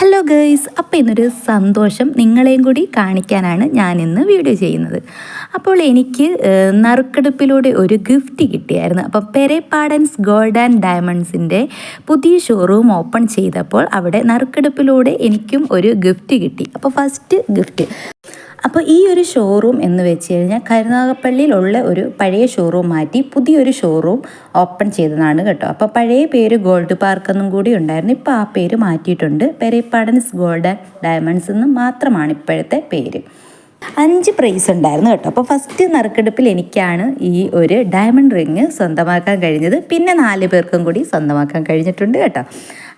Hello guys അപ്പോൾ ഇന്നൊരു സന്തോഷം നിങ്ങളെയും കൂടി കാണിക്കാനാണ് ഞാൻ ഇന്ന് വീഡിയോ ചെയ്യുന്നത്. അപ്പോൾ എനിക്ക് നറുക്കെടുപ്പിലൂടെ ഒരു ഗിഫ്റ്റ് കിട്ടിയായിരുന്നു. അപ്പോൾ പെരേപ്പാടൻസ് ഗോൾഡ് ആൻഡ് ഡയമണ്ട്സിന്റെ പുതിയ ഷോറൂം ഓപ്പൺ ചെയ്തപ്പോൾ അവിടെ നറുക്കെടുപ്പിലൂടെ എനിക്കും ഒരു ഗിഫ്റ്റ് കിട്ടി. അപ്പോൾ ഫസ്റ്റ് ഗിഫ്റ്റ് അപ്പോൾ ഈ ഒരു ഷോറൂം എന്ന് വെച്ച് കഴിഞ്ഞാൽ കരുനാഗപ്പള്ളിയിലുള്ള ഒരു പഴയ ഷോറൂം മാറ്റി പുതിയൊരു ഷോറൂം ഓപ്പൺ ചെയ്തതാണ് കേട്ടോ. അപ്പോൾ പഴയ പേര് ഗോൾഡ് പാർക്ക് എന്നും കൂടി ഉണ്ടായിരുന്നു. ഇപ്പോൾ ആ പേര് മാറ്റിയിട്ടുണ്ട്. പെരേപ്പാടൻസ് ഗോൾഡ് ഡയമണ്ട്സ് എന്ന് മാത്രമാണ് ഇപ്പോഴത്തെ പേര്. അഞ്ച് പ്രൈസ് ഉണ്ടായിരുന്നു കേട്ടോ. അപ്പോൾ ഫസ്റ്റ് നറുക്കെടുപ്പിൽ എനിക്കാണ് ഈ ഒരു ഡയമണ്ട് റിങ് സ്വന്തമാക്കാൻ കഴിഞ്ഞത്. പിന്നെ നാല് പേർക്കും കൂടി സ്വന്തമാക്കാൻ കഴിഞ്ഞിട്ടുണ്ട് കേട്ടോ.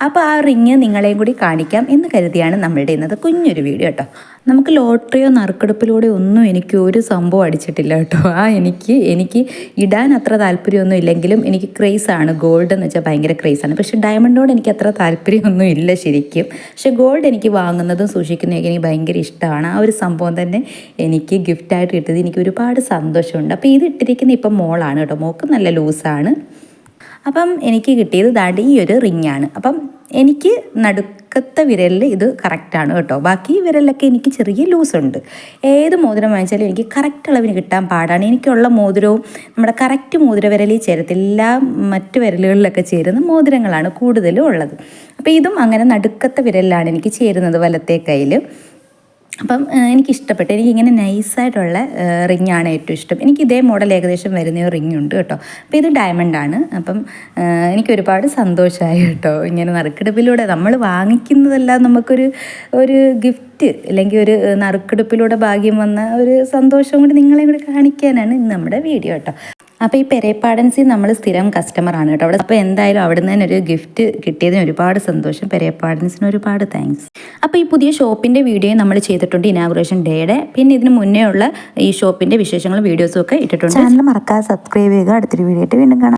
അപ്പോൾ ആ റിങ് നിങ്ങളെയും കൂടി കാണിക്കാം എന്ന് കരുതിയാണ് നമ്മളുടെ ഇന്നത്തെ കുഞ്ഞൊരു വീഡിയോ കേട്ടോ. നമുക്ക് ലോട്ടറിയോ നറുക്കെടുപ്പിലൂടെ ഒന്നും എനിക്ക് ഒരു സംഭവം അടിച്ചിട്ടില്ല കേട്ടോ. ആ എനിക്ക് എനിക്ക് ഇടാൻ അത്ര താല്പര്യമൊന്നും ഇല്ലെങ്കിലും എനിക്ക് ക്രേസ് ആണ്. ഗോൾഡ് എന്ന് വെച്ചാൽ ഭയങ്കര ക്രേസ് ആണ്. പക്ഷേ ഡയമണ്ടോട് എനിക്ക് അത്ര താല്പര്യമൊന്നും ഇല്ല ശരിക്കും. പക്ഷേ ഗോൾഡ് എനിക്ക് വാങ്ങുന്നതും സൂക്ഷിക്കുന്നതൊക്കെ എനിക്ക് ഭയങ്കര ഇഷ്ടമാണ്. ആ ഒരു സംഭവം തന്നെ എനിക്ക് ഗിഫ്റ്റായിട്ട് കിട്ടിയത് എനിക്ക് ഒരുപാട് സന്തോഷമുണ്ട്. അപ്പോൾ ഇത് ഇട്ടിരിക്കുന്ന ഇപ്പം മോളാണ് കേട്ടോ. മോക്ക് നല്ല ലൂസാണ്. അപ്പം എനിക്ക് കിട്ടിയത് ദാണ്ട് ഈ ഒരു റിങ്ങാണ് അപ്പം എനിക്ക് നടുക്കത്തെ വിരലിൽ ഇത് കറക്റ്റാണ് കേട്ടോ. ബാക്കി വിരലിലൊക്കെ എനിക്ക് ചെറിയ ലൂസ് ഉണ്ട്. ഏത് മോതിരം വാങ്ങിച്ചാലും എനിക്ക് കറക്റ്റ് അളവിന് കിട്ടാൻ പാടാണ്. എനിക്കുള്ള മോതിരവും നമ്മുടെ കറക്റ്റ് മോതിര വിരലിൽ ചേരത്തില്ല. മറ്റു വിരലുകളിലൊക്കെ ചേരുന്ന മോതിരങ്ങളാണ് കൂടുതലും ഉള്ളത്. അപ്പോൾ ഇതും അങ്ങനെ നടുക്കത്തെ വിരലിലാണ് എനിക്ക് ചേരുന്നത് വലത്തെ കയ്യിൽ അപ്പം എനിക്കിഷ്ടപ്പെട്ടു. എനിക്കിങ്ങനെ നൈസായിട്ടുള്ള റിംഗ് ആണ് ഏറ്റവും ഇഷ്ടം. എനിക്ക് ഇതേ മോഡൽ ഏകദേശം വരുന്ന ഒരു റിംഗ് ഉണ്ട് കേട്ടോ. അപ്പോൾ ഇത് ഡയമണ്ട് ആണ് അപ്പം എനിക്ക് ഒരുപാട് സന്തോഷമായി കേട്ടോ. ഇങ്ങനെ നറുക്കെടുപ്പിലൂടെ നമ്മൾ വാങ്ങിക്കുന്നതെല്ലാം നമുക്കൊരു ഒരു ഗിഫ്റ്റ് അല്ലെങ്കിൽ ഒരു നറുക്കെടുപ്പിലൂടെ ഭാഗ്യം വന്ന ഒരു സന്തോഷം കൂടി നിങ്ങളെ കൂടി കാണിക്കാനാണ് നമ്മുടെ വീഡിയോ കേട്ടോ. അപ്പോൾ ഈ പെരേപ്പാടൻസി നമ്മൾ സ്ഥിരം കസ്റ്റമറാണ് കേട്ടോ. അവിടെ അപ്പോൾ എന്തായാലും അവിടെ നിന്ന് തന്നെ ഒരു ഗിഫ്റ്റ് കിട്ടിയതിന് ഒരുപാട് സന്തോഷം. പെരേപ്പാടൻസിന് ഒരുപാട് താങ്ക്സ് അപ്പോൾ ഈ പുതിയ ഷോപ്പിന്റെ വീഡിയോ നമ്മൾ ചെയ്തിട്ടുണ്ട് ഇനാഗുറേഷൻ ഡേയുടെ പിന്നെ ഇതിന് മുന്നേ ഉള്ള ഈ ഷോപ്പിന്റെ വിശേഷങ്ങളും വീഡിയോസും ഒക്കെ ഇട്ടിട്ടുണ്ട്. ചാനൽ മറക്കാതെ സബ്സ്ക്രൈബ് ചെയ്യുക. അടുത്തൊരു വീഡിയോ ആയിട്ട് വീണ്ടും കാണാം.